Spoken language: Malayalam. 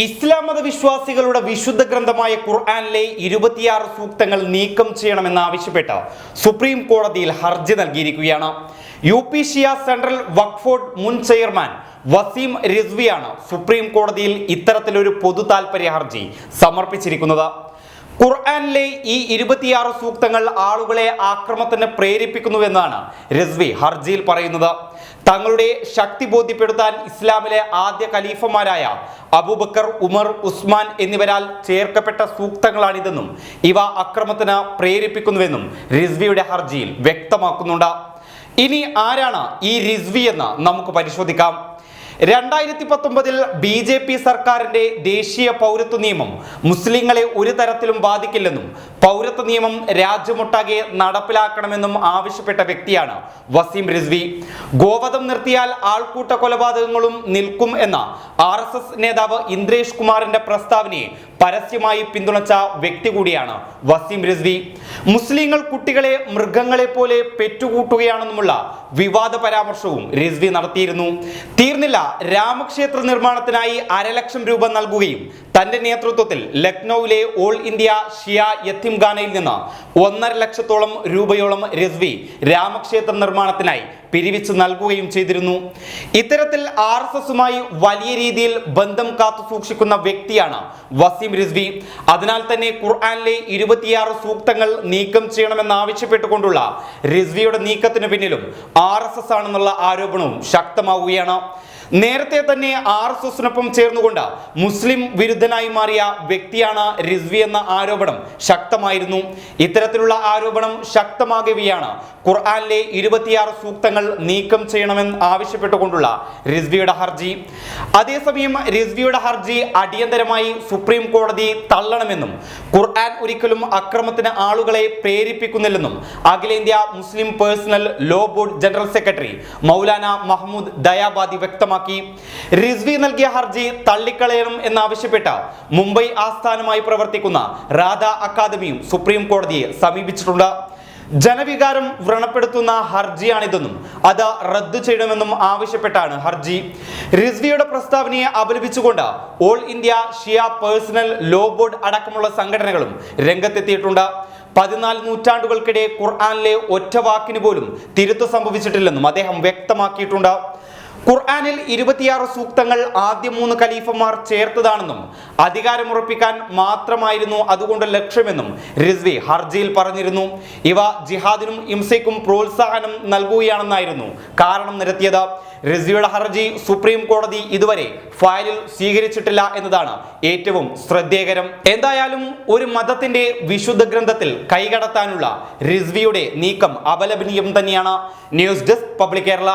ഇസ്ലാം മത വിശ്വാസികളുടെ വിശുദ്ധ ഗ്രന്ഥമായ ഖുർആാനിലെ ഇരുപത്തിയാറ് സൂക്തങ്ങൾ നീക്കം ചെയ്യണമെന്നാവശ്യപ്പെട്ട് സുപ്രീം കോടതിയിൽ ഹർജി നൽകിയിരിക്കുകയാണ്. U P Shia central Waqf board മുൻ ചെയർമാൻ വസീം റിസ്വിയാണ് സുപ്രീം കോടതിയിൽ ഇത്തരത്തിലൊരു പൊതു താൽപര്യ ഹർജി സമർപ്പിച്ചിരിക്കുന്നത്. ഖുർആാനിലെ ഈ ഇരുപത്തിയാറ് സൂക്തങ്ങൾ ആളുകളെ ആക്രമത്തിന് പ്രേരിപ്പിക്കുന്നുവെന്നാണ് റിസ്വി ഹർജിയിൽ പറയുന്നത്. തങ്ങളുടെ ശക്തി ബോധ്യപ്പെടുത്താൻ ഇസ്ലാമിലെ ആദ്യ ഖലീഫമാരായ അബൂബക്കർ ഉമർ ഉസ്മാൻ എന്നിവരാൽ ചേർക്കപ്പെട്ട സൂക്തങ്ങളാണിതെന്നും ഇവ അക്രമത്തിന് പ്രേരിപ്പിക്കുന്നുവെന്നും റിസ്വിയുടെ ഹർജിയിൽ വ്യക്തമാക്കുന്നുണ്ട്. ഇനി ആരാണ് ഈ റിസ്വി എന്ന് നമുക്ക് പരിശോധിക്കാം. രണ്ടായിരത്തി പത്തൊമ്പതിൽ ബി ജെ പി സർക്കാരിന്റെ ദേശീയ പൗരത്വ നിയമം മുസ്ലിങ്ങളെ ഒരു തരത്തിലും ബാധിക്കില്ലെന്നും പൗരത്വ നിയമം രാജ്യമൊട്ടാകെ നടപ്പിലാക്കണമെന്നും ആവശ്യപ്പെട്ട വ്യക്തിയാണ് വസീം റിസ്വി. ഗോവധം നിർത്തിയാൽ ആൾക്കൂട്ട കൊലപാതകങ്ങളും നിൽക്കും എന്ന ആർ എസ് എസ് നേതാവ് ഇന്ദ്രേഷ് കുമാറിന്റെ പ്രസ്താവനയെ പരസ്യമായി പിന്തുണച്ച വ്യക്തി കൂടിയാണ് വസീം റിസ്വി. മുസ്ലിങ്ങൾ കുട്ടികളെ മൃഗങ്ങളെ പോലെ പെറ്റുകൂട്ടുകയാണെന്നുമുള്ള വിവാദ പരാമർശവും റിസ്വി നടത്തിയിരുന്നു. തീർന്നില്ല രാമക്ഷേത്ര നിർമ്മാണത്തിനായി അരലക്ഷം രൂപ നൽകുകയും തന്റെ നേതൃത്വത്തിൽ ലക്നൌവിലെ ഓൾ ഇന്ത്യ ഷിയ യത്തിംഖാനയിൽ നിന്ന് ഒന്നര ലക്ഷത്തോളം രൂപയോളം രസ്വി രാമക്ഷേത്ര നിർമ്മാണത്തിനായി പിരിവിച്ച് നൽകുകയും ചെയ്തിരുന്നു. ഇത്തരത്തിൽ ആർ എസ് എസുമായി വലിയ രീതിയിൽ ബന്ധം കാത്തു സൂക്ഷിക്കുന്ന വ്യക്തിയാണ് വസീം റിസ്വി അതിനാൽ തന്നെ ഖുർആാനിലെ ഇരുപത്തിയാറ് സൂക്തങ്ങൾ നീക്കം ചെയ്യണമെന്ന് ചെയ്യണമെന്നാവശ്യപ്പെട്ടുകൊണ്ടുള്ള റിസ്വിയുടെ നീക്കത്തിന് പിന്നിലും ആർ എസ് എസ് ആണെന്നുള്ള ആരോപണവും ശക്തമാവുകയാണ്. നേരത്തെ തന്നെ ആർ എസ് എസിനൊപ്പം ചേർന്നുകൊണ്ട് മുസ്ലിം വിരുദ്ധനായി മാറിയ വ്യക്തിയാണ് റിസ്വി എന്ന ആരോപണം ശക്തമായിരുന്നു. ഇത്തരത്തിലുള്ള ആരോപണം ശക്തമാകുകയാണ്. ഖുർആാനിലെ ഇരുപത്തിയാറ് സൂക്തങ്ങൾ നീക്കം ചെയ്യണമെന്ന് ആവശ്യപ്പെട്ടുകൊണ്ടുള്ള റിസ്വിയുടെ ഹർജി. അതേസമയം റിസ്വിയുടെ ഹർജി അടിയന്തരമായി സുപ്രീം കോടതി തള്ളണമെന്നും ഖുർആൻ ഒരിക്കലും അക്രമത്തിന് ആളുകളെ പ്രേരിപ്പിക്കുന്നില്ലെന്നും അഖിലേന്ത്യാ Muslim personal law board general secretary Maulana Mahmood Daryabadi വ്യക്തമാക്കി. റിസ്വി നൽകിയ ഹർജി തള്ളിക്കളയണം എന്നാവശ്യപ്പെട്ട് മുംബൈ ആസ്ഥാനമായി പ്രവർത്തിക്കുന്ന രാധ അക്കാദമിയും സുപ്രീം കോടതിയെ സമീപിച്ചിട്ടുണ്ട്. ജനവികാരം വ്രണപ്പെടുത്തുന്ന ഹർജിയാണിതെന്നും അത് റദ്ദു ചെയ്യണമെന്നും ആവശ്യപ്പെട്ടാണ് ഹർജി. റിസ്വിയുടെ പ്രസ്താവനയെ അപലപിച്ചുകൊണ്ട് all India Shia personal law board അടക്കമുള്ള സംഘടനകളും രംഗത്തെത്തിയിട്ടുണ്ട്. പതിനാല് നൂറ്റാണ്ടുകൾക്കിടെ ഖുർആാനിലെ ഒറ്റ വാക്കിന് പോലും തിരുത്തു സംഭവിച്ചിട്ടില്ലെന്നും അദ്ദേഹം വ്യക്തമാക്കിയിട്ടുണ്ട്. ഖുർആനിൽ ഇരുപത്തിയാറ് സൂക്തങ്ങൾ ആദ്യ മൂന്ന് ഖലീഫന്മാർ ചേർത്തതാണെന്നും അധികാരമുറപ്പിക്കാൻ മാത്രമായിരുന്നു അതുകൊണ്ട് ലക്ഷ്യമെന്നും റിസ്വി ഹർജിയിൽ പറഞ്ഞിരുന്നു. ഇവ ജിഹാദിനും ഇംസയ്ക്കും പ്രോത്സാഹനം നൽകുകയാണെന്നായിരുന്നു കാരണം നിരത്തിയത്. റിസ്വിയുടെ ഹർജി സുപ്രീം കോടതി ഇതുവരെ ഫയലിൽ സ്വീകരിച്ചിട്ടില്ല എന്നതാണ് ഏറ്റവും ശ്രദ്ധേയകരം. എന്തായാലും ഒരു മതത്തിന്റെ വിശുദ്ധ ഗ്രന്ഥത്തിൽ കൈകടത്താനുള്ള റിസ്വിയുടെ നീക്കം അപലപനീയം തന്നെയാണ്. News desk public Kerala.